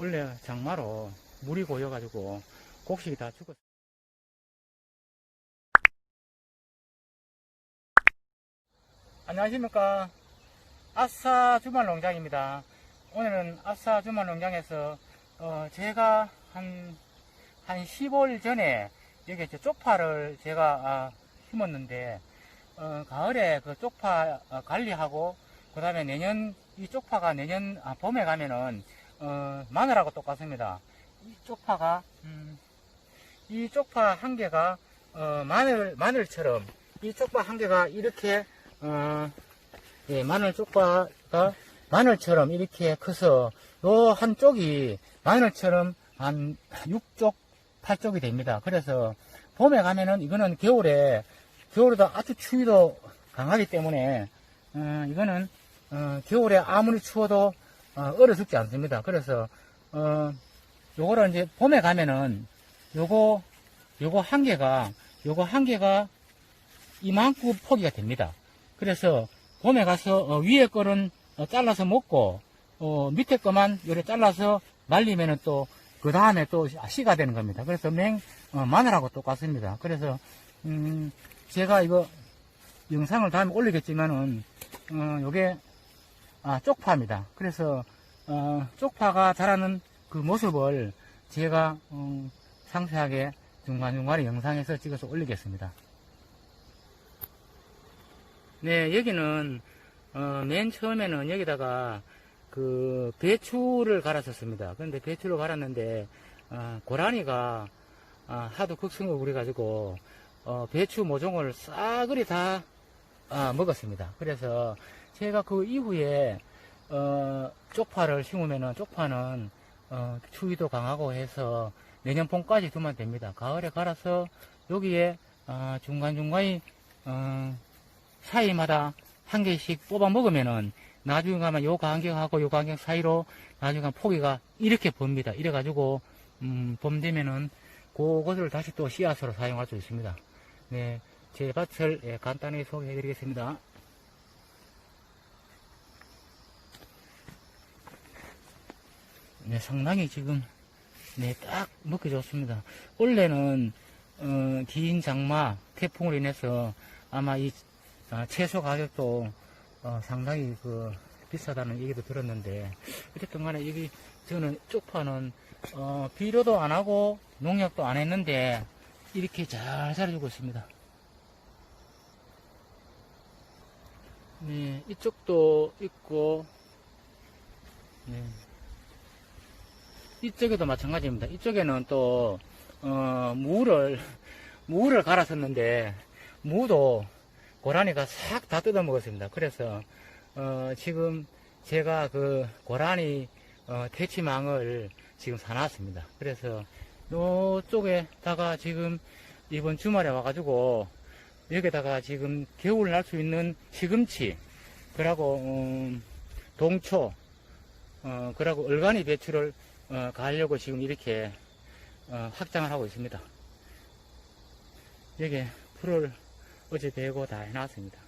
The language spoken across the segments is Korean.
원래 장마로 물이 고여가지고 곡식이 다 죽었어요. 안녕하십니까. 아싸 주말 농장입니다. 오늘은 아싸 주말 농장에서, 어, 제가 한, 한 15일 전에 여기 이제 쪽파를 제가, 아, 심었는데, 어, 가을에 그 쪽파 어, 관리하고, 그 다음에 내년, 이 쪽파가 내년 아, 봄에 가면은, 어, 마늘하고 똑같습니다. 이 쪽파가, 음, 이 쪽파 한 개가, 어, 마늘, 마늘처럼, 이 쪽파 한 개가 이렇게, 어, 예, 마늘 쪽파가 마늘처럼 이렇게 커서 요 한 쪽이 마늘처럼 한 6쪽, 8쪽이 됩니다. 그래서 봄에 가면은 이거는 겨울에, 겨울에도 아주 추위도 강하기 때문에, 어, 이거는, 어, 겨울에 아무리 추워도, 어, 얼어 죽지 않습니다. 그래서, 어, 요거를 이제 봄에 가면은 요거, 요거 한 개가, 요거 한 개가 이만큼 포기가 됩니다. 그래서 봄에 가서 어, 위에 거는 어, 잘라서 먹고 어, 밑에 거만 요래 잘라서 말리면은 또 그 다음에 또 씨가 되는 겁니다. 그래서 맹 어, 마늘하고 똑같습니다. 그래서 음, 제가 이거 영상을 다음에 올리겠지만은 어, 요게 아, 쪽파입니다. 그래서 어, 쪽파가 자라는 그 모습을 제가 음, 상세하게 중간중간에 영상에서 찍어서 올리겠습니다. 네, 여기는 어, 맨 처음에는 여기다가 그 배추를 갈았었습니다. 그런데 배추를 갈았는데 어, 고라니가 아, 하도 극성을 부려가지고 어, 배추 모종을 싸그리 다 아, 먹었습니다. 그래서 제가 그 이후에 어, 쪽파를 심으면은 쪽파는 어, 추위도 강하고 해서 내년 봄까지 두면 됩니다. 가을에 갈아서 여기에 어, 중간중간에 어, 사이마다 한 개씩 뽑아 먹으면은 나중에 가면 요 간격하고 요 간격 사이로 나중에 포기가 이렇게 봅니다. 이래가지고 음, 봄 되면은 그것을 다시 또 씨앗으로 사용할 수 있습니다. 네, 제 밭을 예, 간단히 소개해드리겠습니다. 네, 상당히 지금 네, 딱 먹기 좋습니다. 원래는 어, 긴 장마 태풍으로 인해서 아마 이 아, 채소 가격도 어, 상당히 그 비싸다는 얘기도 들었는데 어쨌든 간에 여기 저는 쪽파는 어, 비료도 안 하고 농약도 안 했는데 이렇게 잘 자라주고 있습니다. 네, 이쪽도 있고 이쪽에도 마찬가지입니다. 이쪽에는 또 어, 무를 무를 갈았었는데 무도 고라니가 싹 다 뜯어 먹었습니다. 그래서 어, 지금 제가 그 고라니 어, 퇴치망을 지금 사놨습니다. 그래서 이쪽에다가 지금 이번 주말에 와가지고 여기다가 지금 겨울 날 수 있는 시금치 그러고 음, 동초 어, 그러고 얼간이 배추를 어, 가려고 지금 이렇게 어, 확장을 하고 있습니다. 여기 풀을 어제 베고 다 해놨습니다.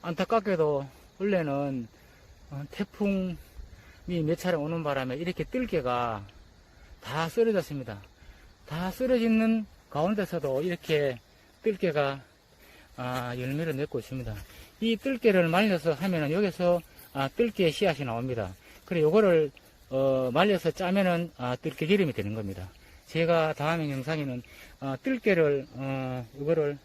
안타깝게도 원래는 어, 태풍이 몇 차례 오는 바람에 이렇게 뜰개가 다 쓰러졌습니다. 다 쓰러지는 가운데서도 이렇게 뜰개가 아, 열매를 맺고 있습니다. 이 뜰개를 말려서 하면은 여기서 아, 뜰개 씨앗이 나옵니다. 그래 요거를 어, 말려서 짜면은 아, 뜰개 기름이 되는 겁니다. 제가 다음 영상에는 어, 뜰개를 어, 이거를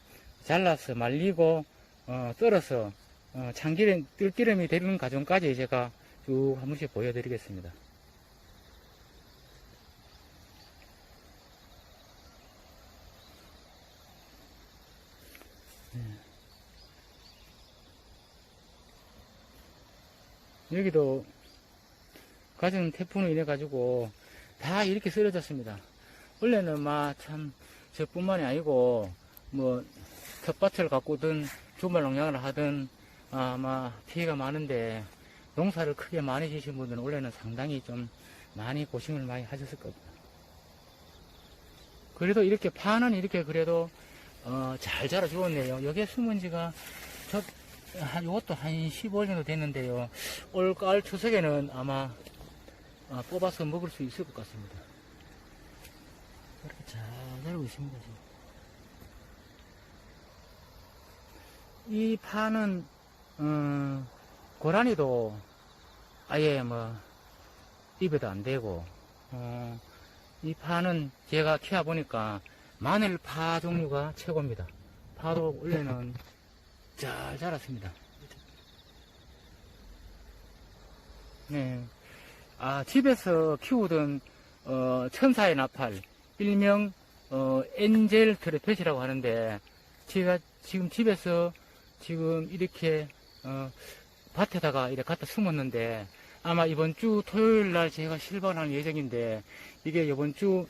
잘라서 말리고 어, 썰어서 어, 참기름 뜰기름이 되는 과정까지 제가 쭉 한 번씩 보여드리겠습니다. 네. 여기도 가진 태풍으로 인해 가지고 다 이렇게 쓰러졌습니다. 원래는 막 참 저뿐만이 아니고 뭐 텃밭을 가꾸든 주말 농약을 하든 아마 피해가 많은데 농사를 크게 많이 지신 분들은 원래는 상당히 좀 많이 고심을 많이 하셨을 겁니다. 그래도 이렇게 파는 이렇게 그래도 어, 잘 자라 주었네요. 여기에 숨은 지가 저, 한, 요것도 한 15일 정도 됐는데요. 올 가을 추석에는 아마 어, 뽑아서 먹을 수 있을 것 같습니다. 이렇게 잘 자라고 있습니다. 이 파는 어, 고라니도 아예 뭐 입에도 안 대고 어, 이 파는 제가 키워 보니까 마늘 파 종류가 최고입니다. 파도 원래는 잘 자랐습니다. 네. 아, 집에서 키우던, 어, 천사의 나팔, 일명, 어, 엔젤 트레펫이라고 하는데, 제가 지금 집에서 지금 이렇게, 어, 밭에다가 이렇게 갖다 숨었는데, 아마 이번 주 토요일 날 제가 실방할 예정인데, 이게 이번 주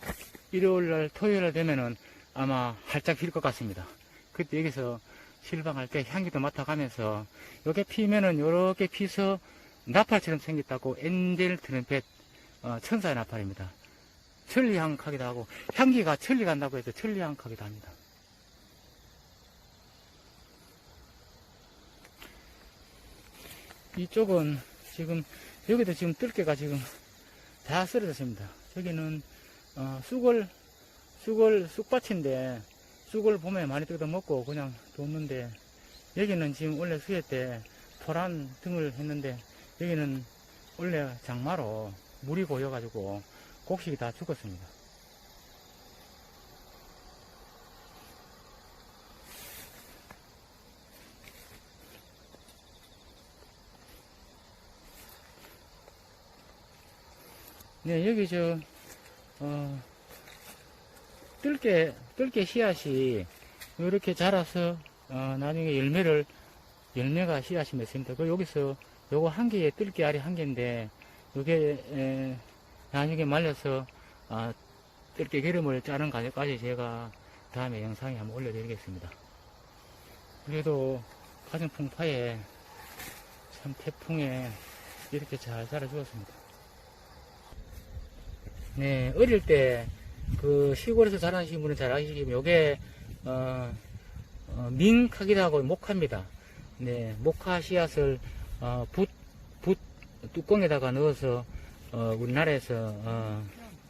일요일 날 토요일 날 되면은 아마 활짝 필 것 같습니다. 그때 여기서 실방할 때 향기도 맡아가면서, 요게 피면은 요렇게 피서 나팔처럼 생겼다고 엔젤 트럼펫 어, 천사의 나팔입니다. 천리향하기도 하고 향기가 천리 간다고 해서 천리향하기도 합니다. 이쪽은 지금 여기도 지금 뜰개가 지금 다 쓰러졌습니다. 저기는 어, 쑥을 쑥을 쑥밭인데 쑥을 봄에 많이 뜯어 먹고 그냥 뒀는데 여기는 지금 원래 수해 때 토란 등을 했는데 여기는 원래 장마로 물이 고여가지고 곡식이 다 죽었습니다. 네, 여기 저, 어, 뜰개, 뜰개 씨앗이 이렇게 자라서, 어, 나중에 열매를, 열매가 씨앗이 맺습니다. 그 여기서 요거 한 개에 뜰개 알이 한 개인데, 요게, 에, 나중에 말려서, 아, 뜰개 기름을 짜는 과정까지 제가 다음에 영상에 한번 올려드리겠습니다. 그래도 가정풍파에 참 태풍에 이렇게 잘 자라 주었습니다. 네, 어릴 때 그 시골에서 자라신 분은 잘 아시겠지만 요게 어, 어, 민카기도 하고 목화입니다. 네, 목화 씨앗을 어, 붓, 붓 뚜껑에다가 넣어서 어, 우리나라에서 어,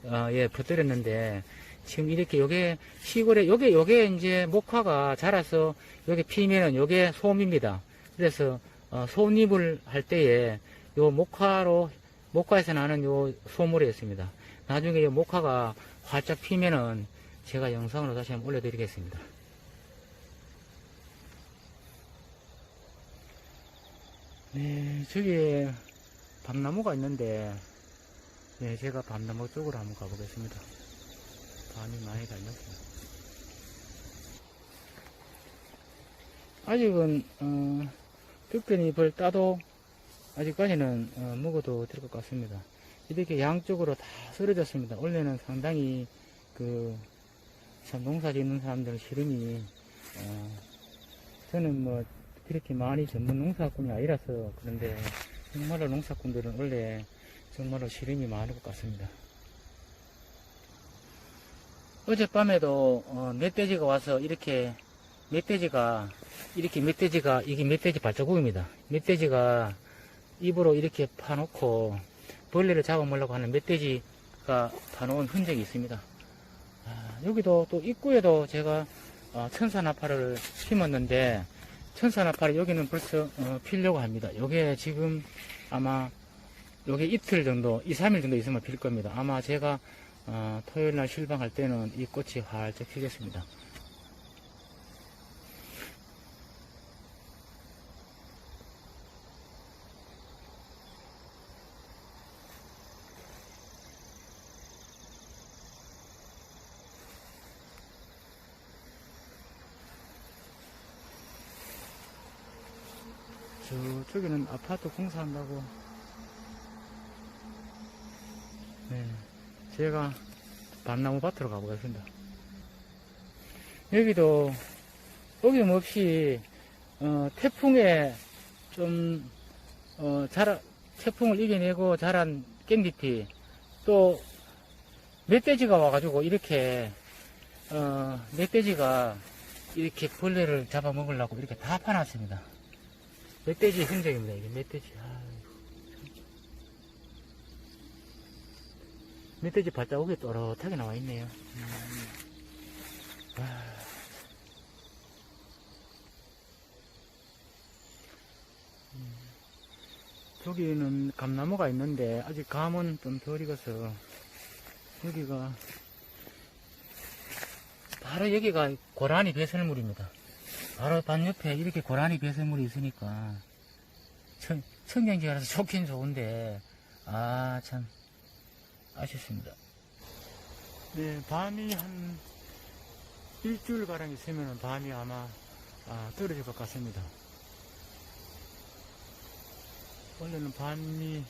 어, 예, 퍼뜨렸는데 지금 이렇게 요게 시골에 요게 요게 이제 목화가 자라서 요게 피면은 요게 솜입니다. 그래서 어, 솜잎을 할 때에 요 목화로 목화에서 나는 요 솜물이었습니다. 나중에 이 목화가 활짝 피면은 제가 영상으로 다시 한번 올려드리겠습니다. 네, 저기 밤나무가 있는데, 네, 제가 밤나무 쪽으로 한번 가보겠습니다. 밤이 많이 달렸어요. 아직은, 어, 뜯끈잎을 따도, 아직까지는, 어, 먹어도 될 것 같습니다. 이렇게 양쪽으로 다 쓰러졌습니다. 원래는 상당히 그, 참 농사 짓는 사람들은 시름이, 어, 저는 뭐, 그렇게 많이 전문 농사꾼이 아니라서 그런데, 정말로 농사꾼들은 원래 정말로 시름이 많을 것 같습니다. 어젯밤에도, 어, 멧돼지가 와서 이렇게, 멧돼지가, 이렇게 멧돼지가, 이게 멧돼지 발자국입니다. 멧돼지가 입으로 이렇게 파놓고, 벌레를 잡아먹으려고 하는 멧돼지가 파놓은 흔적이 있습니다. 아, 여기도 또 입구에도 제가 어, 천사나파를 심었는데 천사나파를 여기는 벌써 어, 피려고 합니다. 요게 지금 아마 요게 이틀 정도, 2, 3일 정도 있으면 필 겁니다. 아마 제가 어, 토요일 날 실방할 때는 이 꽃이 활짝 피겠습니다. 저쪽에는 아파트 공사한다고. 네. 제가 밤나무 밭으로 가보겠습니다. 여기도 어김없이, 어, 태풍에 좀, 어, 자라, 태풍을 이겨내고 자란 깻잎이 또 멧돼지가 와가지고 이렇게, 어, 멧돼지가 이렇게 벌레를 잡아먹으려고 이렇게 다 파놨습니다. 멧돼지 흔적입니다. 이게 멧돼지. 참. 멧돼지 발자국이 또렷하게 나와 있네요. 음. 와. 음. 저기는 감나무가 있는데 아직 감은 좀 덜 익어서 여기가 바로 여기가 고라니 배설물입니다. 바로 반 옆에 이렇게 고라니 배설물이 있으니까 청, 청경지라서 좋긴 좋은데 아 참 아쉽습니다. 네, 밤이 한 일주일 가량 있으면 밤이 아마 아, 떨어질 것 같습니다. 원래는 밤이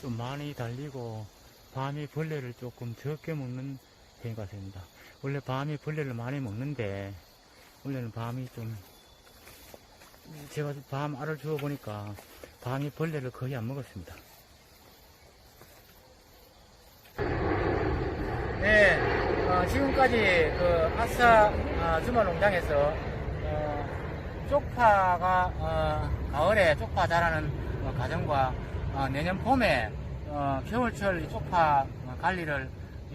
좀 많이 달리고 밤이 벌레를 조금 적게 먹는 편인 것 같습니다. 원래 밤이 벌레를 많이 먹는데 원래는 밤이 좀 제가 밤 알을 주워 보니까 밤이 벌레를 거의 안 먹었습니다. 네, 어, 지금까지 그 아싸 아, 주말 농장에서 어, 쪽파가 어, 가을에 쪽파 자라는 어, 과정과 어, 내년 봄에 어, 겨울철 이 쪽파 어, 관리를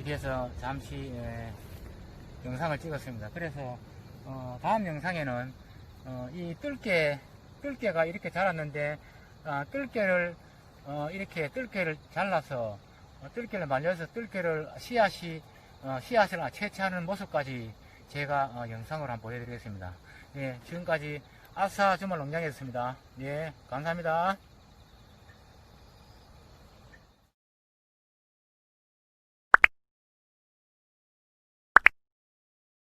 위해서 잠시 예, 영상을 찍었습니다. 그래서 어, 다음 영상에는 어, 이 뜰개 뜰개가 이렇게 자랐는데 아, 뜰개를 어, 이렇게 뜰개를 잘라서 어, 뜰개를 말려서 뜰개를 씨앗이 어, 씨앗을 채취하는 모습까지 제가 어, 영상으로 한번 보여드리겠습니다. 예, 지금까지 아싸 주말 농장이었습니다. 예, 감사합니다.